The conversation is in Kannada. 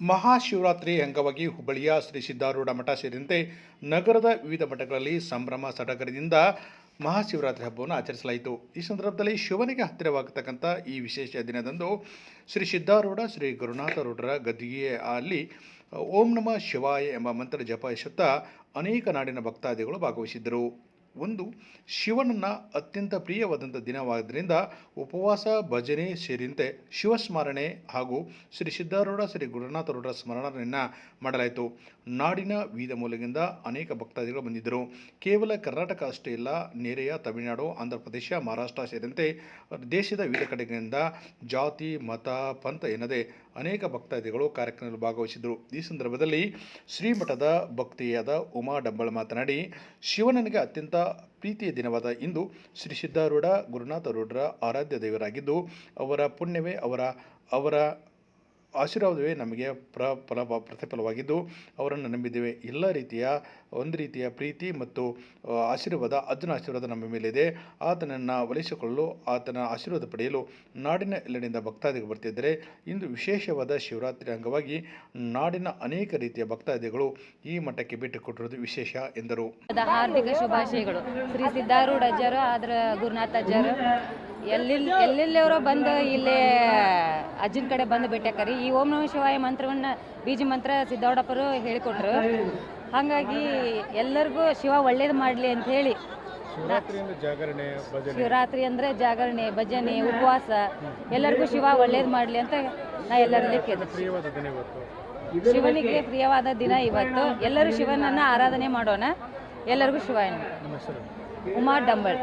ಮಹಾಶಿವರಾತ್ರಿ ಅಂಗವಾಗಿ ಹುಬ್ಬಳ್ಳಿಯ ಶ್ರೀ ಸಿದ್ಧಾರೂಢ ಮಠ ಸೇರಿದಂತೆ ನಗರದ ವಿವಿಧ ಮಠಗಳಲ್ಲಿ ಸಂಭ್ರಮ ಸಡಗರದಿಂದ ಮಹಾಶಿವರಾತ್ರಿ ಹಬ್ಬವನ್ನು ಆಚರಿಸಲಾಯಿತು. ಈ ಸಂದರ್ಭದಲ್ಲಿ ಶಿವನಿಗೆ ಹತ್ತಿರವಾಗತಕ್ಕಂಥ ಈ ವಿಶೇಷ ದಿನದಂದು ಶ್ರೀ ಸಿದ್ಧಾರೂಢ ಶ್ರೀ ಗುರುನಾಥರೂಢರ ಗದ್ದಿಗೆಯ ಅಲ್ಲಿ, ಓಂ ನಮ ಶಿವಾಯ ಎಂಬ ಮಂತ್ರ ಜಪಾಯಿಸುತ್ತಾ ಅನೇಕ ನಾಡಿನ ಭಕ್ತಾದಿಗಳು ಭಾಗವಹಿಸಿದ್ದರು. ಒಂದು ಶಿವನನ್ನು ಅತ್ಯಂತ ಪ್ರಿಯವಾದಂಥ ದಿನವಾದ್ದರಿಂದ ಉಪವಾಸ, ಭಜನೆ, ಸೇರಿದಂತೆ ಶಿವಸ್ಮರಣೆ ಹಾಗೂ ಶ್ರೀ ಸಿದ್ಧಾರೂಢ, ಶ್ರೀ ಗುರುನಾಥರೂಢ ಸ್ಮರಣೆಯನ್ನು ಮಾಡಲಾಯಿತು. ನಾಡಿನ ವಿವಿಧ ಮೂಲಗಳಿಂದ ಅನೇಕ ಭಕ್ತಾದಿಗಳು ಬಂದಿದ್ದರು. ಕೇವಲ ಕರ್ನಾಟಕ ಅಷ್ಟೇ ಇಲ್ಲ ನೆರೆಯ ತಮಿಳುನಾಡು, ಆಂಧ್ರಪ್ರದೇಶ, ಮಹಾರಾಷ್ಟ್ರ ಸೇರಿದಂತೆ ದೇಶದ ವಿವಿಧ ಕಡೆಗಳಿಂದ ಜಾತಿ, ಮತ, ಪಂಥ ಎನ್ನದೇ ಅನೇಕ ಭಕ್ತಾದಿಗಳು ಕಾರ್ಯಕ್ರಮದಲ್ಲಿ ಭಾಗವಹಿಸಿದರು ಈ ಸಂದರ್ಭದಲ್ಲಿ ಶ್ರೀಮಠದ ಭಕ್ತಿಯಾದ ಉಮಾ ಡಂಬಳ ಮಾತನಾಡಿ, ಶಿವನನಿಗೆ ಅತ್ಯಂತ ಪ್ರೀತಿಯ ದಿನವಾದ ಇಂದು ಶ್ರೀ ಸಿದ್ಧಾರೂಢ ಗುರುನಾಥರೂಢರ ಆರಾಧ್ಯ ದೇವರಾಗಿದ್ದು ಅವರ ಪುಣ್ಯವೇ ಅವರ ಅವರ ಆಶೀರ್ವಾದವೇ ನಮಗೆ ಪ್ರ ಫಲ ಪ್ರತಿಫಲವಾಗಿದ್ದು ಅವರನ್ನು ನಂಬಿದ್ದೇವೆ. ಎಲ್ಲ ರೀತಿಯ, ಒಂದು ರೀತಿಯ ಪ್ರೀತಿ ಮತ್ತು ಆಶೀರ್ವಾದ, ಅರ್ಜುನ ಆಶೀರ್ವಾದ ನಮ್ಮ ಮೇಲಿದೆ. ಆತನನ್ನು ಒಲಿಸಿಕೊಳ್ಳಲು, ಆತನ ಆಶೀರ್ವಾದ ಪಡೆಯಲು ನಾಡಿನ ಎಲ್ಲೆಡೆಯಿಂದ ಭಕ್ತಾದಿಗಳು ಬರ್ತಿದ್ದರೆ. ಇಂದು ವಿಶೇಷವಾದ ಶಿವರಾತ್ರಿ ಅಂಗವಾಗಿ ನಾಡಿನ ಅನೇಕ ರೀತಿಯ ಭಕ್ತಾದಿಗಳು ಈ ಮಠಕ್ಕೆ ಭೇಟಿ ಕೊಟ್ಟಿರುವುದು ವಿಶೇಷ ಎಂದರು. ಹಾರ್ದಿಕ ಶುಭಾಶಯಗಳು. ಶ್ರೀ ಸಿದ್ಧಾರೂಢ ಆದ್ರ ಗುರುನಾಥ ಅಜ್ಜರು ಎಲ್ಲೆಲ್ಲಿ ಎಲ್ಲೆಲ್ಲಿಯವರೋ ಬಂದು ಇಲ್ಲೇ ಅಜ್ಜನ ಕಡೆ ಬಂದು ಬಿಟ್ಟಾಕರಿ ಈ ಓಂ ನಮ ಶಿವಾಯ ಮಂತ್ರವನ್ನ ಬೀಜ ಮಂತ್ರ ಸಿದ್ದೌಡಪ್ಪರು ಹೇಳಿಕೊಟ್ರು. ಹಾಗಾಗಿ ಎಲ್ಲರಿಗೂ ಶಿವ ಒಳ್ಳೇದು ಮಾಡಲಿ ಅಂತ ಹೇಳಿ. ಶಿವರಾತ್ರಿ ಅಂದ್ರೆ ಜಾಗರಣೆ ಭಜನೆ ಉಪವಾಸ. ಎಲ್ಲರಿಗೂ ಶಿವ ಒಳ್ಳೇದು ಮಾಡಲಿ ಅಂತ ನಾ ಎಲ್ಲರಲ್ಲಿ ಶಿವನಿಗೆ ಪ್ರಿಯವಾದ ದಿನ ಇವತ್ತು. ಎಲ್ಲರೂ ಶಿವನನ್ನ ಆರಾಧನೆ ಮಾಡೋಣ. ಎಲ್ಲರಿಗೂ ಶಿವ ಉಮಾ ಡಂಬಳ್.